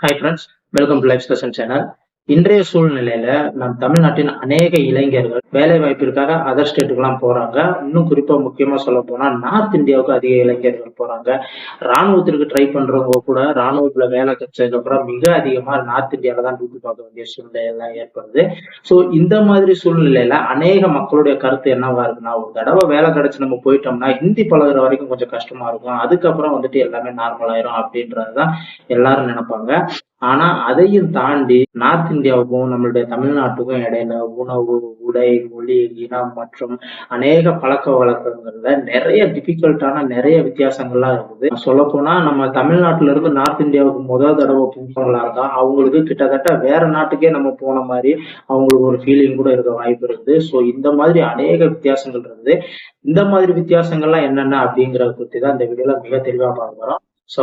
Hi friends welcome to life station channel இன்றைய சூழ்நிலையில நம் தமிழ்நாட்டின் அநேக இளைஞர்கள் வேலை வாய்ப்பிற்காக அதர் ஸ்டேட்டுக்கெல்லாம் போறாங்க. இன்னும் குறிப்பா முக்கியமா சொல்ல போனா நார்த் இந்தியாவுக்கு அதிக இளைஞர்கள் போறாங்க. ராணுவத்திற்கு ட்ரை பண்றவங்க கூட ராணுவத்துல வேலை கிடைச்சதுக்கு அப்புறம் மிக அதிகமா நார்த் இந்தியாவில தான் டியூட்டி பார்க்க வேண்டிய சூழ்நிலை எல்லாம் ஏற்படுது. ஸோ இந்த மாதிரி சூழ்நிலையில அநேக மக்களுடைய கருத்து என்னவா இருக்குன்னா ஒரு தடவை வேலை கிடைச்சு நம்ம போயிட்டோம்னா ஹிந்தி பழகுற வரைக்கும் கொஞ்சம் கஷ்டமா இருக்கும். அதுக்கப்புறம் வந்துட்டு எல்லாமே நார்மல் ஆயிரும் அப்படின்றதுதான் எல்லாரும் நினைப்பாங்க. ஆனா அதையும் தாண்டி நார்த் இந்தியாவுக்கும் நம்மளுடைய தமிழ்நாட்டுக்கும் இடையில உணவு உடை மொழி இனம் மற்றும் அநேக பழக்க வழக்கங்கள்ல நிறைய டிஃபிகல்ட்டான நிறைய வித்தியாசங்கள்லாம் இருக்குது. சொல்ல போனா நம்ம தமிழ்நாட்டுல இருந்து நார்த் இந்தியாவுக்கு முதல் தடவை போனவங்களா இருந்தா அவங்களுக்கு கிட்டத்தட்ட வேற நாட்டுக்கே நம்ம போன மாதிரி அவங்களுக்கு ஒரு ஃபீலிங் கூட இருக்க வாய்ப்பு இருக்குது. ஸோ இந்த மாதிரி அநேக வித்தியாசங்கள் இருக்குது. இந்த மாதிரி வித்தியாசங்கள்லாம் என்னென்ன அப்படிங்கிறத பத்தி தான் இந்த வீடியோல மிக தெளிவா பார்க்க போறோம். ஸோ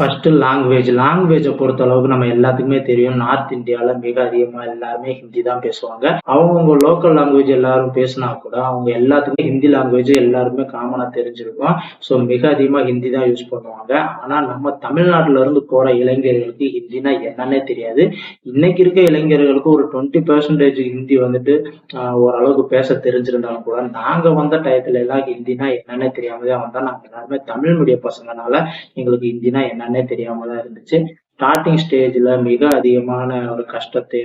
ஃபஸ்ட்டு லாங்குவேஜ் லாங்குவேஜை பொறுத்த அளவுக்கு நம்ம எல்லாத்துக்குமே தெரியும். நார்த் இந்தியாவில் மிக அதிகமாக எல்லாருமே ஹிந்தி தான் பேசுவாங்க. அவங்கவுங்க லோக்கல் லாங்குவேஜ் எல்லாரும் பேசினா கூட அவங்க எல்லாத்துக்குமே ஹிந்தி லாங்குவேஜ் எல்லாருமே காமனாக தெரிஞ்சிருக்கும். ஸோ மிக அதிகமாக ஹிந்தி தான் யூஸ் பண்ணுவாங்க. ஆனால் நம்ம தமிழ்நாட்டில் இருந்து போற இளைஞர்களுக்கு ஹிந்தினா என்னன்னே தெரியாது. இன்னைக்கு இருக்க இளைஞர்களுக்கு ஒரு டுவெண்ட்டி பெர்சன்டேஜ் ஹிந்தி வந்துட்டு ஓரளவுக்கு பேச தெரிஞ்சிருந்தாலும் கூட நாங்கள் வந்த டயத்துல எல்லாம் ஹிந்தினா என்னன்னே தெரியாம தான் வந்தா. நாங்கள் எல்லாருமே தமிழ் மீடிய பசங்கனால எங்களுக்கு ஹிந்தினா என்னன்னே தெரியாம தான் இருந்துச்சு. ஸ்டார்டிங் ஸ்டேஜ்ல மிக அதிகமான ஒரு கஷ்டத்தை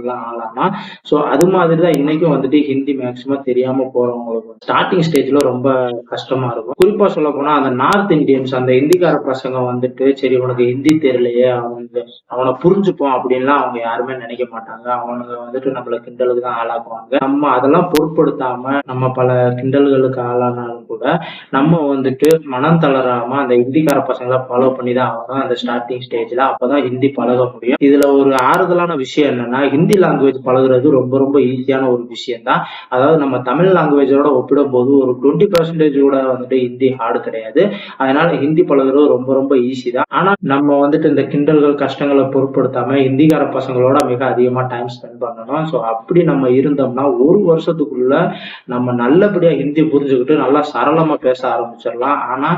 எல்லாம் ஆளானா. ஸோ அது மாதிரி தான் இன்னைக்கும் வந்துட்டு ஹிந்தி மேக்சிமம் தெரியாம போறவங்களுக்கு ஸ்டார்டிங் ஸ்டேஜ்ல ரொம்ப கஷ்டமா இருக்கும். குறிப்பா சொல்ல போனா அந்த நார்த் இந்தியன்ஸ் அந்த ஹிந்திக்கார பசங்க வந்துட்டு சரி உனக்கு ஹிந்தி தெரியலையே அவனுக்கு அவனை புரிஞ்சுப்போம் அப்படின்லாம் அவங்க யாருமே நினைக்க மாட்டாங்க. அவனுங்க வந்துட்டு நம்மள கிண்டலுக்கு தான் ஆளாக்குவாங்க. நம்ம அதெல்லாம் பொருட்படுத்தாம நம்ம பல கிண்டல்களுக்கு ஆளானாலும் கூட நம்ம வந்துட்டு மனம் தளராம அந்த ஹிந்திக்கார பசங்களை ஃபாலோ பண்ணி தான் ஆகணும். அந்த ஸ்டார்டிங் ஸ்டேஜ்ல அப்பதான் ஹிந்தி பழக முடியும். இதுல ஒரு ஆறுதலான விஷயம் என்னன்னா ஹிந்தி லாங்குவேஜ் பழகுறது ரொம்ப ரொம்ப ஈஸியான ஒரு விஷயம் தான் அதாவது நம்ம தமிழ் லாங்குவேஜோட ஒப்பிடும்போது ஒரு டுவெண்ட்டி பர்சன்டேஜ் கூட வந்துட்டு ஹிந்தி ஹார்டு கிடையாது. அதனால ஹிந்தி பழகுறது ரொம்ப ரொம்ப ஈஸி தான் ஆனா நம்ம வந்துட்டு இந்த கிண்டல்கள் கஷ்டங்களை பொருட்படுத்தாம ஹிந்திக்கார பசங்களோட மிக அதிகமா டைம் ஸ்பெண்ட் பண்ணணும். ஸோ அப்படி நம்ம இருந்தோம்னா ஒரு வருஷத்துக்குள்ள நம்ம நல்லபடியா ஹிந்தி புரிஞ்சுக்கிட்டு நல்லா சரளமா பேச ஆரம்பிச்சிடலாம். ஆனா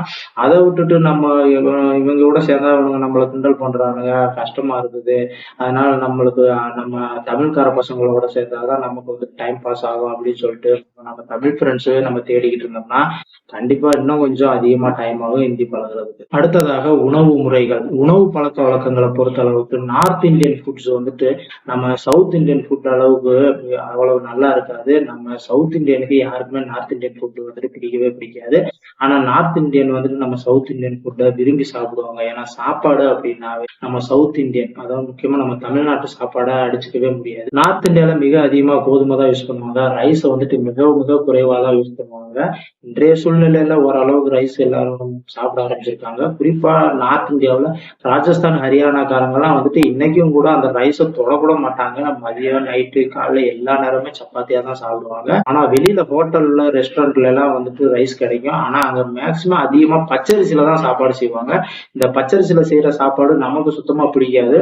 அதை விட்டுட்டு நம்ம இவங்க கூட சேர்ந்தா இவங்க நம்மளை கிண்டல் சொல்றானுங்க கஷ்டமா இருக்குது. அதனால நம்மளுக்கு நம்ம தமிழ்கார பசங்களோட சேர்ந்தாதான் நமக்கு வந்து டைம் பாஸ் ஆகும் அப்படின்னு சொல்லிட்டு நம்ம தமிழ் ஃப்ரெண்ட்ஸே நம்ம தேடிக்கிட்டு இருந்தோம்னா கண்டிப்பா இன்னும் கொஞ்சம் அதிகமா டைம் ஆகும் ஹிந்தி பழகுறதுக்கு. அடுத்ததாக உணவு முறைகள். உணவு பழக்க வழக்கங்களை பொறுத்த அளவுக்கு நார்த் இந்தியன் ஃபுட்ஸ் வந்துட்டு நம்ம சவுத் இந்தியன் ஃபுட் அளவுக்கு அவ்வளவு நல்லா இருக்காது. நம்ம சவுத் இந்தியனுக்கு யாருக்குமே நார்த் இந்தியன் ஃபுட் வந்துட்டு பிடிக்கவே பிடிக்காது. ஆனா நார்த் இந்தியன் வந்துட்டு நம்ம சவுத் இந்தியன் ஃபுட்டை விரும்பி சாப்பிடுவாங்க. ஏன்னா சாப்பாடு அப்படின்னாவே நம்ம சவுத் இந்தியன் அதாவது முக்கியமா நம்ம தமிழ்நாட்டு சாப்பாடை அடிச்சுக்கவே முடியாது. நார்த் இந்தியால மிக அதிகமா கோதுமை தான் யூஸ் பண்ணுவாங்க. ரைஸ் வந்துட்டு மிக மிக குறைவா தான் யூஸ் பண்ணுவாங்க. இன்றைய சூழ்நிலையில ஓரளவுக்கு ரைஸ் எல்லாரும் சாப்பிட ஆரம்பிச்சிருக்காங்க. குறிப்பா நார்த் இந்தியாவில் ராஜஸ்தான் ஹரியானாக்காரங்கெல்லாம் வந்துட்டு இன்னைக்கும் கூட அந்த ரைஸை தொடக்கூட மாட்டாங்க. மதியம் நைட்டு காலைல எல்லா நேரமே சப்பாத்தியா தான் சாப்பிடுவாங்க. ஆனா வெளியில ஹோட்டல்ல ரெஸ்டாரண்ட்ல எல்லாம் வந்துட்டு ரைஸ் கிடைக்கும். ஆனா அங்க மேக்சிமம் அதிகமா பச்சரிசியில தான் சாப்பாடு செய்வாங்க. இந்த பச்சரிசியில செய்யற சாப்பாடு நம்ம நமக்கு சுத்தமா பிடிக்காது.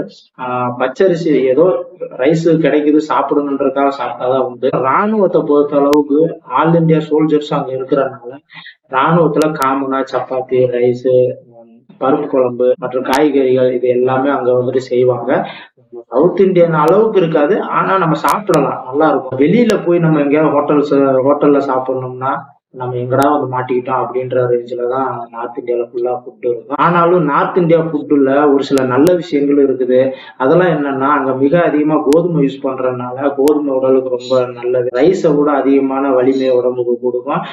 பச்சரிசி ஏதோ ரைஸ் கிடைக்குது சாப்பிடணுன்றதுக்காக சாப்பிட்டாதான் உண்டு. ராணுவத்தை பொறுத்த அளவுக்கு ஆல் இந்தியா சோல்ஜர்ஸ் அங்க இருக்கிறனால ராணுவத்துல காமனா சப்பாத்தி ரைஸ் பருப்பு குழம்பு மற்றும் காய்கறிகள் இது எல்லாமே அங்க வந்துட்டு செய்வாங்க. சவுத் இந்தியன் அளவுக்கு இருக்காது ஆனா நம்ம சாப்பிடலாம். நல்லா இருக்கும். வெளியில போய் நம்ம எங்கேயாவது ஹோட்டல்ஸ் ஹோட்டல்ல சாப்பிடணும்னா நம்ம எங்கடா வந்து மாட்டிக்கிட்டோம் அப்படின்ற ரேஞ்சில தான் நார்த் இந்தியாவில் ஃபுல்லாக ஃபுட்டு இருக்கும். ஆனாலும் நார்த் இந்தியா ஃபுட்டுல ஒரு சில நல்ல விஷயங்கள் இருக்குது. அதெல்லாம் என்னன்னா அங்க மிக அதிகமாக கோதுமை யூஸ் பண்றதுனால கோதுமை உடலுக்கு ரொம்ப நல்லது. ரைஸை விட அதிகமான வலிமை உடம்புக்கு கொடுக்கும்.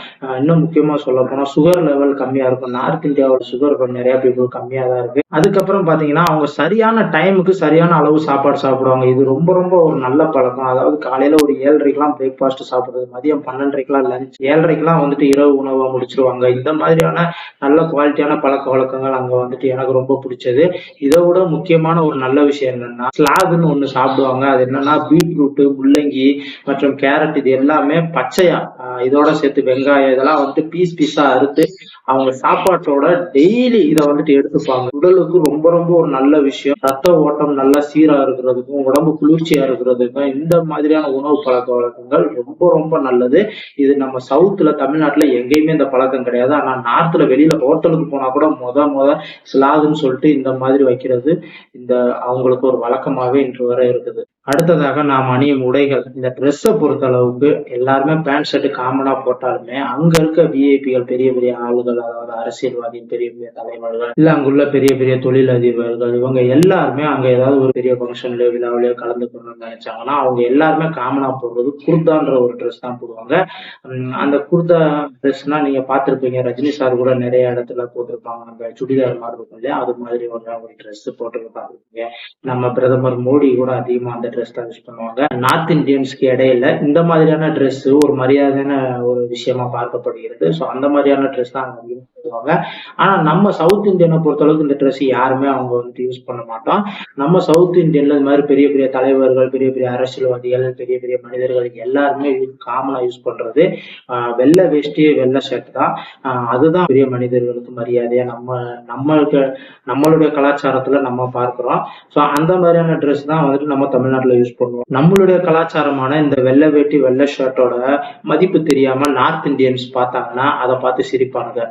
இன்னும் முக்கியமாக சொல்ல போனால் சுகர் லெவல் கம்மியாக இருக்கும். நார்த் இந்தியாவோட சுகர் நிறைய பீப்புள் கம்மியாக தான் இருக்கு. அதுக்கப்புறம் பார்த்தீங்கன்னா அவங்க சரியான டைமுக்கு சரியான அளவு சாப்பாடு சாப்பிடுவாங்க. இது ரொம்ப ரொம்ப ஒரு நல்ல பழக்கம். அதாவது காலையில ஒரு ஏழரைக்கெல்லாம் பிரேக்ஃபாஸ்ட் சாப்பிடுறது மதியம் பன்னெண்டரைக்கெல்லாம் லஞ்ச் ஏழரைக்கெல்லாம் வந்துட்டு இரவு உணவை முடிச்சிருவாங்க. இந்த மாதிரியான நல்ல குவாலிட்டியான பழக்க வழக்கங்கள் அங்க வந்துட்டு எனக்கு ரொம்ப பிடிச்சது. இதை விட முக்கியமான ஒரு நல்ல விஷயம் என்னன்னா ஸ்லாதுன்னு ஒண்ணு சாப்பிடுவாங்க. அது என்னன்னா பீட்ரூட்டு முள்ளங்கி மற்றும் கேரட் இது எல்லாமே பச்சையா இதோட சேர்த்து வெங்காயம் இதெல்லாம் வந்து பீஸ் பீஸா அறுத்து அவங்க சாப்பாட்டோட டெய்லி இதை வந்துட்டு எடுத்துப்பாங்க. உடலுக்கு ரொம்ப ரொம்ப ஒரு நல்ல விஷயம். ரத்த ஓட்டம் நல்லா சீரா இருக்கிறதுக்கும் உடம்பு குளிர்ச்சியா இருக்கிறதுக்கும் இந்த மாதிரியான உணவு பழக்க வழக்கங்கள் ரொம்ப ரொம்ப நல்லது. இது நம்ம சவுத்துல தமிழ்நாட்டுல எங்கேயுமே இந்த பழக்கம் கிடையாது. ஆனா நார்த்ல வெளியில ஹோட்டலுக்கு போனா கூட முத முத ஸ்லாதுன்னு சொல்லிட்டு இந்த மாதிரி வைக்கிறது இந்த அவங்களுக்கு ஒரு வழக்கமாவே இன்று வரை இருக்குது. அடுத்ததாக நாம் அணியும் உடைகள். இந்த ட்ரெஸ்ஸை பொறுத்த அளவுக்கு எல்லாருமே பேண்ட் ஷர்ட் காமனா போட்டாலுமே அங்க இருக்க விஐபிகள் பெரிய பெரிய ஆளுகள் அதாவது அரசியல்வாதி பெரிய பெரிய தலைவர்கள் இல்ல அங்குள்ள பெரிய பெரிய தொழிலதிபர்கள் இவங்க எல்லாருமே அங்க ஏதாவது ஒரு பெரிய ஃபங்க்ஷன்லயோ விழாவிலயோ கலந்துக்கணும்னு நினைச்சாங்கன்னா அவங்க எல்லாருமே காமனா போடுறது குர்தான்ற ஒரு ட்ரெஸ் தான் போடுவாங்க. அந்த குர்தா ட்ரெஸ்னா நீங்க பார்த்துருப்பீங்க ரஜினி சார் கூட நிறைய இடத்துல போட்டிருப்பாங்க. நம்ம சுடிதார் மாதிரி இருக்கும் இல்லையா அது மாதிரி ஒரு ட்ரெஸ் போட்டு பார்த்திருப்பீங்க நம்ம பிரதமர் மோடி கூட அதிகமா அந்த எஸ்டாப்ளிஷ் பண்ணுவாங்க. நார்த் இந்தியன்ஸ்க்கு இடையில இந்த மாதிரியான ட்ரெஸ் ஒரு மரியாதையான ஒரு விஷயமா பார்க்கப்படுகிறது. ஸோ அந்த மாதிரியான ட்ரெஸ் தான் அங்கே எடுத்துக்கோங்க ஆனா நம்ம சவுத் இந்தியனை பொறுத்தளவுக்கு இந்த ட்ரெஸ் யாருமே அவங்க வந்துட்டு யூஸ் பண்ண மாட்டோம். நம்ம சவுத் இந்தியன்ல இந்த மாதிரி பெரிய பெரிய தலைவர்கள் பெரிய பெரிய அரசியல்வாதிகள் பெரிய பெரிய மனிதர்கள் எல்லாருமே காமனா யூஸ் பண்றது ஆஹ் வெள்ளை வேஷ்டி வெள்ளை ஷர்ட் தான். ஆஹ் அதுதான் பெரிய மனிதர்களுக்கு மரியாதையா நம்ம நம்மளுக்கு நம்மளுடைய கலாச்சாரத்துல நம்ம பார்க்கிறோம். ஸோ அந்த மாதிரியான ட்ரெஸ் தான் வந்துட்டு நம்ம தமிழ்நாட்டுல யூஸ் பண்ணுவோம். நம்மளுடைய கலாச்சாரமான இந்த வெள்ளை வேட்டி வெள்ளை ஷர்ட்டோட மதிப்பு தெரியாம நார்த் இந்தியன்ஸ் பார்த்தாங்கன்னா அதை பார்த்து சிரிப்பானுங்க.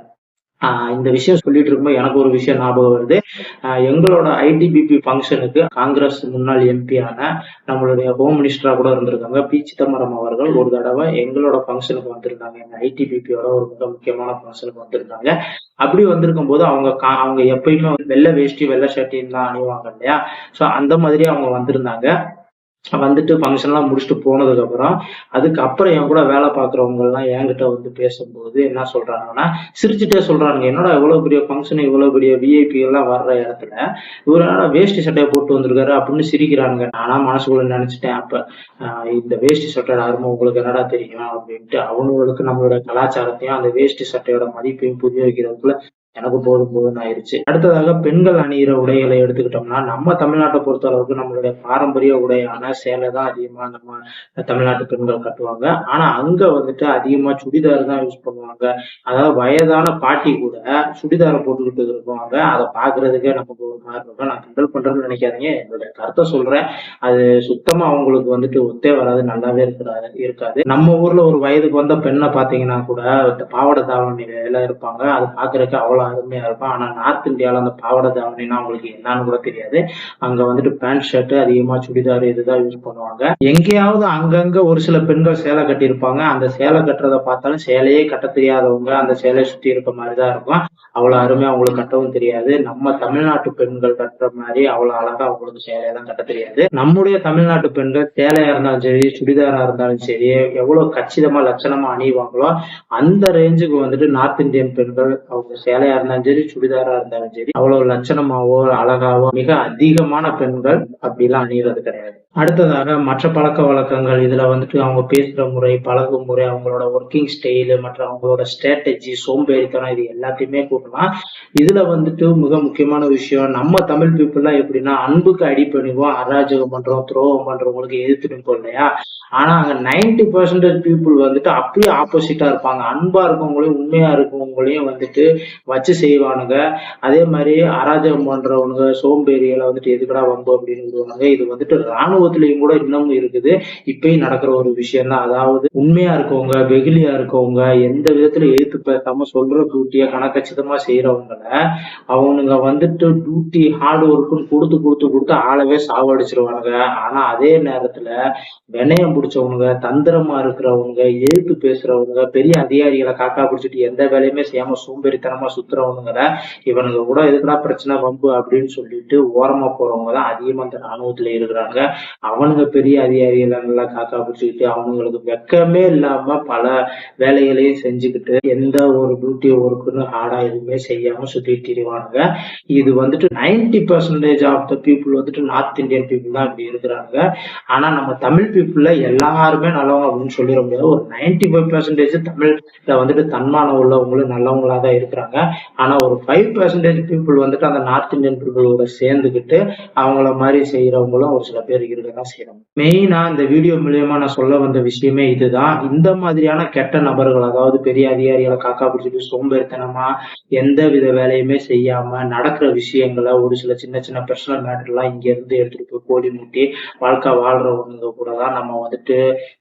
இந்த விஷயம் சொல்லிட்டு இருக்கும்போது எனக்கு ஒரு விஷயம் ஞாபகம் வருது. எங்களோட ஐடிபிபி ஃபங்க்ஷனுக்கு காங்கிரஸ் முன்னாள் எம்பியான நம்மளுடைய ஹோம் மினிஸ்டரா கூட இருந்திருக்காங்க. பி. சிதம்பரம் அவர்கள் ஒரு தடவை எங்களோட ஃபங்க்ஷனுக்கு வந்திருந்தாங்க. எங்க ஐடிபிபியோட ஒரு மிக முக்கியமான ஃபங்க்ஷனுக்கு வந்திருந்தாங்க. அப்படி வந்திருக்கும் போது அவங்க கா- அவங்க எப்பயுமே வெள்ளை வேஷ்டி வெள்ளை ஷர்ட்டின்னு தான் அணிவாங்க இல்லையா? ஸோ அந்த மாதிரி அவங்க வந்திருந்தாங்க. வந்துட்டு ஃபங்க்ஷன் எல்லாம் முடிச்சுட்டு போனதுக்கு அப்புறம் அதுக்கப்புறம் என் கூட வேலை பார்க்குறவங்க எல்லாம் என்கிட்ட வந்து பேசும்போது என்ன சொல்றாங்கன்னா சிரிச்சுட்டே சொல்றாங்க என்னடா இவ்வளவு பெரிய ஃபங்க்ஷன் இவ்வளவு பெரிய விஐபி எல்லாம் வர்ற இடத்துல இவர் என்னடா வேஷ்டி சட்டையை போட்டு வந்திருக்காரு அப்படின்னு சிரிக்கிறானுங்க. நானா மனசுக்குள்ள நினைச்சிட்டேன் அப்ப இந்த வேஷ்டி சட்டையோட அருமை உங்களுக்கு என்னடா தெரியும்? அப்படின்ட்டு அவனுங்களுக்கு நம்மளோட கலாச்சாரத்தையும் அந்த வேஷ்டி சட்டையோட மதிப்பையும் புரிய வைக்கிறதுக்குள்ள எனக்கு போதும் போதும் ஆயிடுச்சு அடுத்ததாக பெண்கள் அணியிற உடைகளை எடுத்துக்கிட்டோம்னா நம்ம தமிழ்நாட்டை பொறுத்த அளவுக்கு நம்மளுடைய பாரம்பரிய உடையான சேலை தான் அதிகமா நம்ம தமிழ்நாட்டு பெண்கள் கட்டுவாங்க. ஆனா அங்க வந்துட்டு அதிகமா சுடிதார் தான் யூஸ் பண்ணுவாங்க. அதாவது வயதான பாட்டி கூட சுடிதாரை போட்டுக்கிட்டு இருப்பாங்க. அதை பாக்குறதுக்கே நமக்கு ஒரு மாதிரி இருக்கும். நான் கண்டல் பண்றேன்னு நினைக்காதீங்க. என்னுடைய கருத்தை சொல்றேன். அது சுத்தமா அவங்களுக்கு வந்துட்டு ஒத்தே வராது நல்லாவே இருக்கிறாரு இருக்காது. நம்ம ஊர்ல ஒரு வயதுக்கு வந்த பெண்ணை பாத்தீங்கன்னா கூட பாவட பாவாடை தாவணியில இருப்பாங்க. அது பாக்குறதுக்கு அவ்வளவு அருமையா இருக்கும் ஆனால் நார்த் இந்தியாவில் அந்த பாவாடை தாவணினா அவங்களுக்கு என்னன்னு கூட தெரியாது. அங்க வந்துட்டு பேண்ட் ஷர்ட் அதிகமா சுடிதார் இதுதான் யூஸ் பண்ணுவாங்க. எங்கேயாவது அங்கங்க ஒரு சில பெண்கள் சேலை கட்டியிருப்பாங்க. அந்த சேலை கட்டுறதை பார்த்தாலும் சேலையே கட்ட தெரியாதவங்க அந்த சேலையை சுத்தி இருக்க மாதிரிதான் இருக்கும். அவ்வளவு அருமையாக அவங்களுக்கு கட்டவும் தெரியாது. நம்ம தமிழ்நாட்டு பெண்கள் கட்டுற மாதிரி அவ்வளோ அழகா அவங்களுக்கு சேலையெல்லாம் கட்ட தெரியாது. நம்முடைய தமிழ்நாட்டு பெண்கள் சேலையா இருந்தாலும் சரி சுடிதாரா இருந்தாலும் சரி எவ்வளவு கச்சிதமா லட்சணமா அணிவாங்களோ அந்த ரேஞ்சுக்கு வந்துட்டு நார்த் இந்தியன் பெண்கள் அவங்க சேலை இருந்தாலும் சரி சுடிதாரா இருந்தாலும் சரி அவ்வளவு லட்சணமாவோ அழகாவோ மிக அதிகமான பெண்கள் அப்படிலாம் அணியறது கிடையாது. அடுத்ததாக மற்ற பழக்க வழக்கங்கள் இதில் வந்துட்டு அவங்க பேசுகிற முறை பழகும் முறை அவங்களோட ஒர்க்கிங் ஸ்டைலு மற்றும் அவங்களோட ஸ்ட்ராட்டஜி சோம்பேறித்தனம் இது எல்லாத்தையுமே கூட்டலாம். இதில் வந்துட்டு மிக முக்கியமான விஷயம் நம்ம தமிழ் பீப்புள்லாம் எப்படின்னா அன்புக்கு அடிப்பணிவோம் அராஜகம் பண்ணுறோம் துரோகம் பண்ணுறவங்களுக்கு எதிர்த்து நிற்போம் இல்லையா? ஆனால் அங்கே நைன்டி பர்சன்டேஜ் பீப்புள் வந்துட்டு அப்படியே ஆப்போசிட்டாக இருப்பாங்க. அன்பாக இருக்கவங்களையும் உண்மையாக இருக்கவங்களையும் வந்துட்டு வச்சு செய்வானுங்க. அதே மாதிரி அராஜகம் பண்ணுறவனுங்க சோம்பேறிகளை வந்துட்டு எதுக்கடா வந்தோம் அப்படின்னு விடுவாங்க இது வந்துட்டு ராணுவ ராணுவத்திலையும் கூட இன்னமும் இருக்குது. இப்பயும் நடக்கிற ஒரு விஷயம் தான் அதாவது உண்மையா இருக்கவங்க வெகுளியா இருக்கவங்க எந்த விதத்துல எதிர்த்து பேசாம சொல்ற டியூட்டிய கணக்கச்சிதமா செய்யறவங்கள அவனுங்க வந்துட்டு டியூட்டி ஹார்ட் ஒர்க்குன்னு கொடுத்து கொடுத்து கொடுத்து ஆளவே சாவடிச்சிருவானுங்க. ஆனா அதே நேரத்துல வினயம் பிடிச்சவனுங்க தந்திரமா இருக்கிறவங்க எதிர்த்து பேசுறவங்க பெரிய அதிகாரிகளை காக்கா பிடிச்சிட்டு எந்த வேலையுமே செய்யாம சோம்பேறித்தனமா சுத்துறவனுங்கள இவனுங்க கூட எதுக்குடா பிரச்சனை வம்பு அப்படின்னு சொல்லிட்டு ஓரமா போறவங்க தான் அதிகமா இந்த ராணுவத்துல இருக்கிறாங்க. அவனுங்க பெரிய அதிகாரிகளை நல்லா காக்கா பிடிச்சிக்கிட்டு அவனுங்களுக்கு வெக்கமே இல்லாம பல வேலைகளையும் செஞ்சுக்கிட்டு எந்த ஒரு டியூட்டி ஒர்க்குன்னு ஹார்டா எதுவுமே செய்யாம சுத்திட்டு திரிவானுங்க இது வந்துட்டு ninety percentage of the people வந்துட்டு நார்த் இந்தியன் பீப்புள் தான் இப்படி இருக்கிறாங்க. ஆனா நம்ம தமிழ் பீப்புள்ல எல்லாருமே நல்லவங்க அப்படின்னு சொல்லிட முடியாது. ஒரு நைன்டி ஃபைவ் பர்சன்டேஜ் தமிழ்ல வந்துட்டு தன்மானம் உள்ளவங்களும் நல்லவங்களா தான் இருக்கிறாங்க. ஆனா ஒரு ஃபைவ் பர்சன்டேஜ் பீப்புள் வந்துட்டு அந்த நார்த் இந்தியன் பீப்புளோட சேர்ந்துக்கிட்டு அவங்கள மாதிரி செய்யறவங்களும் ஒரு சில பேர் இருக்க தான் செய்யணும் மெயினா இந்த வீடியோ மூலியமா நான் சொல்ல வந்த விஷயமே இதுதான். இந்த மாதிரியான கெட்ட நபர்கள் அதாவது பெரிய அதிகாரிகளை காக்கா பிடிச்சிட்டு சோம்பேறித்தனமா எந்த வித வேலையுமே செய்யாம நடக்கிற விஷயங்களை ஒரு சில சின்ன சின்ன பர்சனல் மேட்டர்லாம் இங்க இருந்து எடுத்துட்டு போய் கோடி மூட்டி வாழ்க்கை வாழ்றவங்க கூட தான் நம்ம வந்துட்டு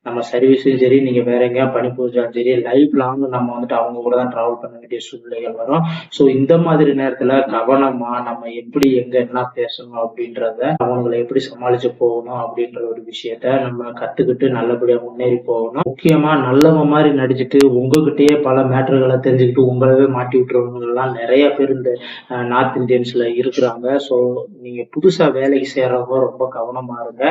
நம்ம சர்வீஸும் சரி நீங்க வேற எங்கேயா பணி புரிஞ்சாலும் சரி லைஃப் லாங் நம்ம வந்துட்டு அவங்க கூட தான் டிராவல் பண்ண வேண்டிய சூழ்நிலைகள் வரும். ஸோ இந்த மாதிரி நேரத்துல கவனமா நம்ம எப்படி எங்க என்ன பேசணும் அப்படின்றத அவங்களை எப்படி சமாளிச்சு போகணும் அப்படின்ற ஒரு விஷயத்த நம்ம கத்துக்கிட்டு நல்லபடியா முன்னேறி போகணும். முக்கியமா நல்லவங்க மாதிரி நடிச்சுட்டு உங்ககிட்டயே பல மேட்டர்களை தெரிஞ்சுக்கிட்டு உங்களவே மாட்டி விட்டுறவங்க எல்லாம் நிறைய பேர் இந்த நார்த் இந்தியன்ஸ்ல இருக்கிறாங்க. ஸோ நீங்க புதுசா வேலைக்கு சேர்றவங்க ரொம்ப கவனமா இருங்க.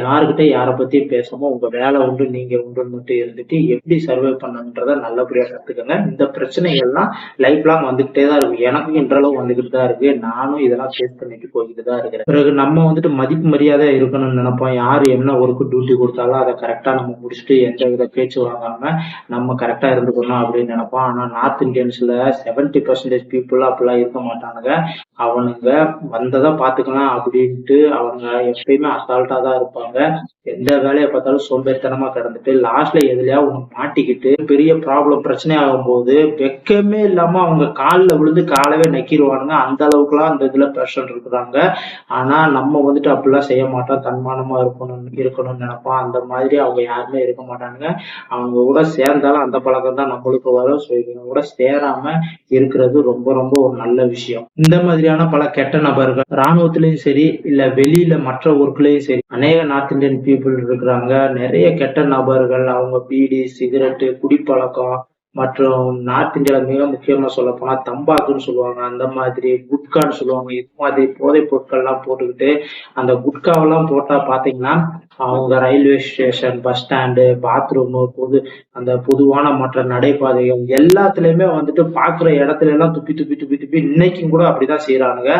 யாருக்கிட்ட யாரை பத்தி பேசாம உங்க வேலை உண்டு நீங்க உண்டுன்னு மட்டும் இருந்துட்டு எப்படி சர்வை பண்ணுன்றத நல்லபடியா கத்துக்கங்க. இந்த பிரச்சனைகள்லாம் லைஃப் லாங் வந்துகிட்டே தான் இருக்கும் எனக்கும் இன்றளவு வந்துகிட்டு தான் இருக்கு. நானும் இதெல்லாம் ஃபேஸ் பண்ணிட்டு போய்கிட்டு தான் இருக்கிறேன். பிறகு நம்ம வந்துட்டு மதிப்பு மரியாதை இருக்கணும்னு நினைப்போம். யார் என்ன ஒர்க்கு டியூட்டி கொடுத்தாலும் அதை கரெக்டாக நம்ம முடிச்சுட்டு எந்த வித பேச்சு வாங்காமல் நம்ம கரெக்டாக இருந்துக்கணும் அப்படின்னு நினைப்போம். ஆனால் நார்த் இந்தியன்ஸில் செவன்டி பர்சன்டேஜ் பீப்புள் அப்படிலாம் இருக்க மாட்டானுங்க. அவனுங்க வந்ததை பார்த்துக்கலாம் அப்படின்ட்டு அவங்க எப்பயுமே அசால்ட்டாக தான் இருப்பாங்க. எந்த வேலையை பார்த்தாலும் சோம்பேறித்தனமாக கிடந்துட்டு லாஸ்ட்ல எதுலையா ஒன்று மாட்டிக்கிட்டு பெரிய ப்ராப்ளம் பிரச்சனை ஆகும்போது வெக்கமே இல்லாமல் அவங்க காலில் விழுந்து காலவே நக்கிடுவானுங்க அந்த அளவுக்குலாம் அந்த இதில் பிரஷர் இருக்கிறாங்க. ஆனால் நம்ம வந்துட்டு அப்படிலாம் செய்ய மாட்டோம். தன்மானமா இருக்கணும் இருக்கணும்னு நினைப்பான் அந்த மாதிரி அவங்க யாருமே இருக்க மாட்டானுங்க. அவங்க கூட சேர்ந்தாலும் அந்த பழக்கம் தான் நம்மளுக்கு வரும் ஸோ இவங்க கூட சேராம இருக்கிறது ரொம்ப ரொம்ப ஒரு நல்ல விஷயம். இந்த மாதிரியான பல கெட்ட நபர்கள் ராணுவத்திலயும் சரி இல்ல வெளியில மற்ற ஒர்க்லயும் சரி அநேக நார்த் இந்தியன் பீப்புள் இருக்கிறாங்க. நிறைய கெட்ட நபர்கள் அவங்க பீடி சிகரெட்டு குடிப்பழக்கம் மற்றும் நார்த் இந்தியாவில் மிக முக்கியமா சொல்ல போனா தம்பாக்குன்னு சொல்லுவாங்க. அந்த மாதிரி குட்கான்னு சொல்லுவாங்க. இது மாதிரி போதைப் பொருட்கள்லாம் போட்டுக்கிட்டு அந்த குட்காவெல்லாம் போட்டா பாத்தீங்கன்னா அவங்க railway station bus stand bathroom பொது அந்த பொதுவான மற்ற நடைபாதைகள் எல்லாத்துலயுமே வந்துட்டு பாக்குற இடத்துல எல்லாம் துப்பி துப்பி துப்பி துப்பி இன்னைக்கும் கூட அப்படிதான் செய்யறானுங்க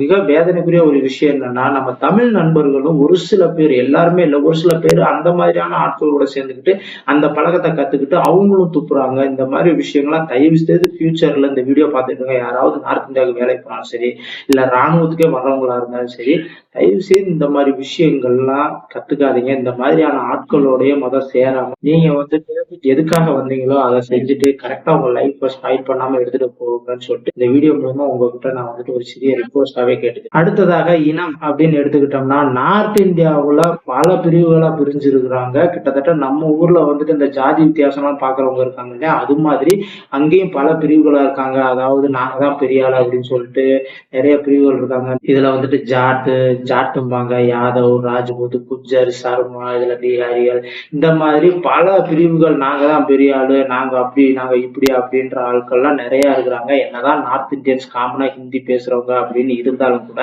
மிக வேதனைக்குரிய ஒரு விஷயம் என்னன்னா நம்ம தமிழ் நண்பர்களும் ஒரு சில பேர் எல்லாருமே இல்லை ஒரு சில பேர் அந்த மாதிரியான ஆட்களோட சேர்ந்துக்கிட்டு அந்த பழக்கத்தை கத்துக்கிட்டு அவங்களும் துப்புறாங்க. இந்த மாதிரி விஷயங்கள்லாம் தயவு செய்து ஃபியூச்சர்ல இந்த வீடியோ பார்த்துட்டு யாராவது நார்த் இந்தியாவுக்கு வேலைக்கு போனாலும் சரி இல்ல ராணுவத்துக்கே வர்றவங்களா இருந்தாலும் சரி தயவு செய்து இந்த மாதிரி விஷயங்கள்லாம் கத்துக்காதீங்க. இந்த மாதிரியான ஆட்களோடய மொதல் சேராம நீங்க வந்துட்டு எதுக்காக வந்தீங்களோ அதை செஞ்சுட்டு கரெக்டா உங்க லைஃப் ஸ்பைட் பண்ணாம எடுத்துட்டு போங்கன்னு சொல்லிட்டு இந்த வீடியோ மூலமா உங்ககிட்ட நான் வந்துட்டு ஒரு சிறிய ரிக்வஸ்டாவே கேட்டு அடுத்ததாக இனம் அப்படின்னு எடுத்துக்கிட்டோம்னா நார்த் இந்தியாவுல பல பிரிவுகளா பிரிஞ்சிருக்கிறாங்க. கிட்டத்தட்ட நம்ம ஊர்ல வந்துட்டு இந்த ஜாதி வித்தியாசம்லாம் பாக்குறவங்க இருக்காங்க இல்லையா? அது மாதிரி அங்கேயும் பல பிரிவுகளா இருக்காங்க. அதாவது நாங்க தான் பெரிய ஆள் அப்படின்னு சொல்லிட்டு நிறைய பிரிவுகள் இருக்காங்க. இதுல வந்துட்டு ஜாட்டு ஜாட்டும்பாங்க யாதவ் ராஜ்பூத் குஜர் சர்மா இதுல பீகாரிகள் இந்த மாதிரி பல பிரிவுகள் நாங்க தான் பெரிய ஆளு நாங்க அப்படி நாங்க இப்படி அப்படின்ற ஆட்கள்லாம் நிறைய இருக்கிறாங்க. என்னதான் நார்த் இந்தியன்ஸ் காமனா ஹிந்தி பேசுறவங்க அப்படின்னு இருந்தாலும் கூட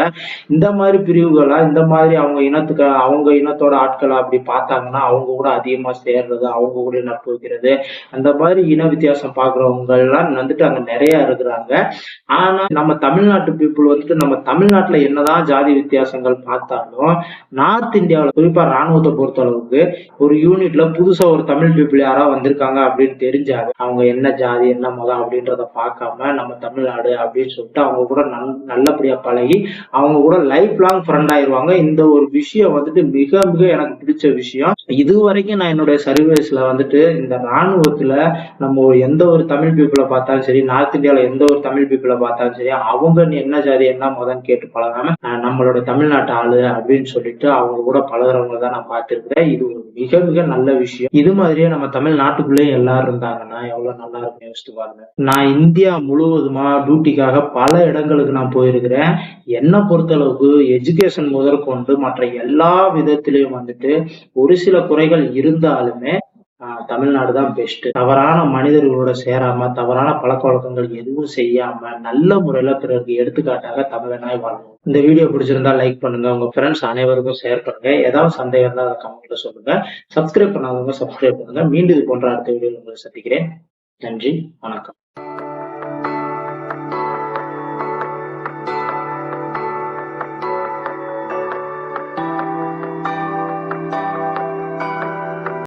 இந்த மாதிரி பிரிவுகளா இந்த மாதிரி அவங்க இனத்துக்கு அவங்க இனத்தோட ஆட்களை அப்படி பார்த்தாங்கன்னா அவங்க கூட அதிகமா சேர்றது அவங்க கூட நட்பு வைக்கிறது அந்த மாதிரி இன வித்தியாசம் பாக்குறவங்க எல்லாம் வந்துட்டு அங்க நிறைய இருக்கிறாங்க. ஆனா நம்ம தமிழ்நாட்டு பீப்புள் வந்துட்டு நம்ம தமிழ்நாட்டுல என்னதான் ஜாதி வித்தியாசங்கள் பார்த்தாலும் நார்த் இந்தியாவில் குறிப்பாக ராணுவத்தை பொறுத்த அளவுக்கு ஒரு யூனிட்ல புதுசாக ஒரு தமிழ் பீப்புள் யாராவது வந்திருக்காங்க அப்படின்னு தெரிஞ்சாங்க அவங்க என்ன ஜாதி என்ன மதம் அப்படின்றத பார்க்காம நம்ம தமிழ்நாடு அப்படின்னு சொல்லிட்டு அவங்க கூட நல்லபடியா பழகி அவங்க கூட லைஃப் லாங் ஃப்ரெண்ட் ஆயிடுவாங்க இந்த ஒரு விஷயம் வந்துட்டு மிக மிக எனக்கு பிடிச்ச விஷயம். இது வரைக்கும் நான் என்னுடைய சர்வீஸ்ல வந்துட்டு இந்த ராணுவத்துல நம்ம எந்த ஒரு தமிழ் பீப்புளை பார்த்தாலும் சரி நார்த் இந்தியாவில எந்த ஒரு தமிழ் பீப்புளை பார்த்தாலும் சரி அவங்க என்ன ஜாதி என்ன மதம் கேட்டு பழகாம நம்மளோட தமிழ்நாட்டு ஆளு அப்படின்னு சொல்லிட்டு அவங்க கூட பழகிறவங்க தான் நான் பார்த்திருக்கிறேன். இது ஒரு மிக மிக நல்ல விஷயம். இது மாதிரியே நம்ம தமிழ்நாட்டுக்குள்ளேயும் எல்லாரும் இருந்தாங்கன்னா எவ்வளவு நல்லா இருக்கும் யோசிச்சு பாருங்க. நான் இந்தியா முழுவதுமா டியூட்டிக்காக பல இடங்களுக்கு நான் போயிருக்கிறேன். என்னை பொறுத்தளவுக்கு எஜுகேஷன் முதற்கொண்டு மற்ற எல்லா விதத்திலையும் வந்துட்டு ஒரு சில குறைகள் இருந்தாலுமே தமிழ்நாடு தான் பெஸ்ட் தவறான மனிதர்களோட சேராம தவறான பழக்க வழக்கங்கள் எதுவும் செய்யாம நல்ல முறையில பிறருக்கு எடுத்துக்காட்டாக தமிழனாய் வாழணும் இந்த வீடியோ பிடிச்சிருந்தா லைக் பண்ணுங்க. உங்க ஃப்ரெண்ட்ஸ் அனைவருக்கும் ஷேர் பண்ணுங்க. ஏதாவது சந்தேகம் இருந்தால் அதை கமெண்ட்ல சொல்லுங்க. சப்ஸ்கிரைப் பண்ணாதவங்க சப்ஸ்கிரைப் பண்ணுங்க. மீண்டும் இது போன்ற அடுத்த வீடியோ உங்களை சந்திக்கிறேன். நன்றி. வணக்கம்.